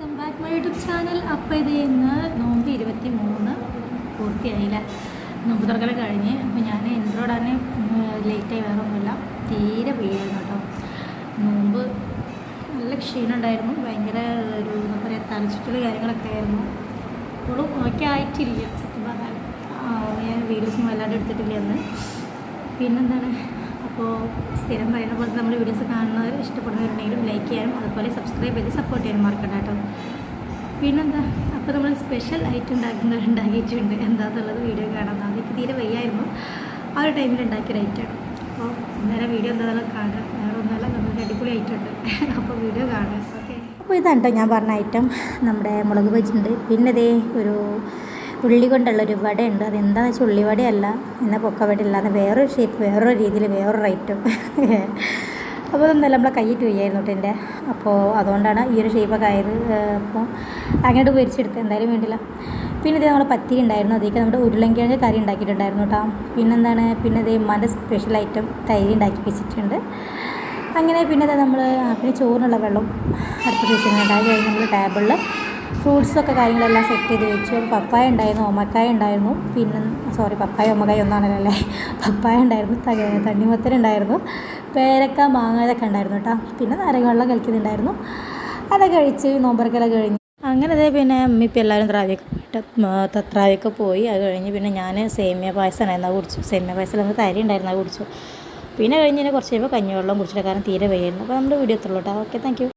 Welcome back my YouTube channel. അപ്പോൾ ഇത് ഇന്ന് നോമ്പ് ഇരുപത്തി മൂന്ന് പൂർത്തിയായില്ല. നോമ്പ് തുറക്കൽ കഴിഞ്ഞ് അപ്പോൾ ഞാൻ എൻട്രോടാനെ ലേറ്റായി വേറെ ഒന്നുമില്ല തീരെ പെയ്യായിരുന്നു കേട്ടോ. നോമ്പ് നല്ല ക്ഷീണമുണ്ടായിരുന്നു. ഭയങ്കര ഒരു എന്താ പറയുക തലച്ചുറ്റൽ കാര്യങ്ങളൊക്കെ ആയിരുന്നു. ഇപ്പോഴും ഓക്കെ ആയിട്ടില്ല. സത്യം പറഞ്ഞാൽ ഞാൻ വീഡിയോസൊന്നും വല്ലാണ്ട് എടുത്തിട്ടില്ല എന്ന് പിന്നെന്താണ്? അപ്പോൾ സ്ഥിരം പറയുന്ന പോലെ നമ്മൾ വീഡിയോസ് കാണുന്നവർ ഇഷ്ടപ്പെടുന്നവരുണ്ടെങ്കിലും ലൈക്ക് ചെയ്യാനും അതുപോലെ സബ്സ്ക്രൈബ് ചെയ്ത് സപ്പോർട്ട് ചെയ്യാനും മറക്കണ്ട കേട്ടോ. പിന്നെന്താ? അപ്പോൾ നമ്മൾ സ്പെഷ്യൽ ഐറ്റം ഉണ്ടാക്കുന്നവർ ഉണ്ടാക്കിയിട്ടുണ്ട് എന്താണെന്നുള്ളത് വീഡിയോ കാണാം അതൊക്കെ തീരെ വയ്യായിരുന്നു. ആ ഒരു ടൈമിൽ ഉണ്ടാക്കിയ ഐറ്റാണ് അപ്പോൾ ഇന്നലെ വീഡിയോ എന്താണെന്ന് കാണുക വേറെ ഒന്നുമല്ല നമുക്ക് അടിപൊളി ഉണ്ട്. അപ്പോൾ വീഡിയോ കാണുക ഓക്കെ അപ്പോൾ ഇതാണ് കേട്ടോ ഞാൻ പറഞ്ഞ ഐറ്റം നമ്മുടെ മുളക് ബജിയുണ്ട് പിന്നെ ഇതേ ഒരു ഉള്ളി കൊണ്ടുള്ള ഒരു വടയുണ്ട്. അതെന്താണെന്ന് വെച്ചാൽ ഉള്ളിവടയല്ല. എന്നാൽ പൊക്കവട അത് വേറൊരു ഷേപ്പ് വേറൊരു രീതിയിൽ വേറൊരു റൈറ്റും അപ്പോൾ ഒന്നല്ല നമ്മളെ കൈയിട്ട് വയ്യായിരുന്നു കേട്ടോ എന്റെ അപ്പോൾ അതുകൊണ്ടാണ് ഈ ഒരു ഷേപ്പൊക്കെ ആയത്. അപ്പോൾ അങ്ങോട്ട് പൊരിച്ചെടുത്ത്. എന്തായാലും വേണ്ടില്ല. പിന്നെ ഇത് നമ്മൾ പത്തിരി ഉണ്ടായിരുന്നു. അതേക്ക് നമ്മുടെ ഉരുളൻകിഴങ്ങ് കറി ഉണ്ടാക്കിയിട്ടുണ്ടായിരുന്നു കേട്ടോ പിന്നെന്താണ്? പിന്നെ ഇത് മന സ്പെഷ്യൽ ഐറ്റം തൈര് ഉണ്ടാക്കി വെച്ചിട്ടുണ്ട്. അങ്ങനെ പിന്നെ നമ്മൾ പിന്നെ ചോറിനുള്ള വെള്ളം അടുത്ത വെച്ചിട്ടുണ്ട് അതായത് നമ്മൾ ടേബിളിൽ ഫ്രൂട്ട്സൊക്കെ കാര്യങ്ങളെല്ലാം സെറ്റ് ചെയ്ത് വെച്ചു. പപ്പായ ഉണ്ടായിരുന്നു ഓമക്കായ ഉണ്ടായിരുന്നു. പിന്നെ സോറി പപ്പായ ഓമക്കായ ഒന്നാണല്ലോ പപ്പായ ഉണ്ടായിരുന്നു തണ്ണിമത്തൻ ഉണ്ടായിരുന്നു. പേരക്ക മാങ്ങ ഇതൊക്കെ ഉണ്ടായിരുന്നു കേട്ടോ. പിന്നെ നാരങ്ങ വെള്ളം കളിക്കുന്നുണ്ടായിരുന്നു അതൊക്കെ കഴിച്ച് നോമ്പറക്കെല്ലാം കഴിഞ്ഞ്. അങ്ങനെ അതേ പിന്നെ അമ്മിപ്പം എല്ലാവരും ത്രാവിയൊക്കെ തത്രാവിയൊക്കെ പോയി. അത് കഴിഞ്ഞ് പിന്നെ ഞാൻ സേമിയ പായസം അത് കുടിച്ചു. സേമിയ പായസം നമുക്ക് തരി ഉണ്ടായിരുന്നു അത് കുടിച്ചു. പിന്നെ കഴിഞ്ഞ് കുറച്ച് കഴിയുമ്പോൾ കഞ്ഞിവെള്ളം കുടിച്ചിട്ട് കാരണം തീരെ വയ്യായിരുന്നു അപ്പോൾ നമ്മുടെ വീഡിയോ എത്തുള്ളൂ കേട്ടോ. Okay thank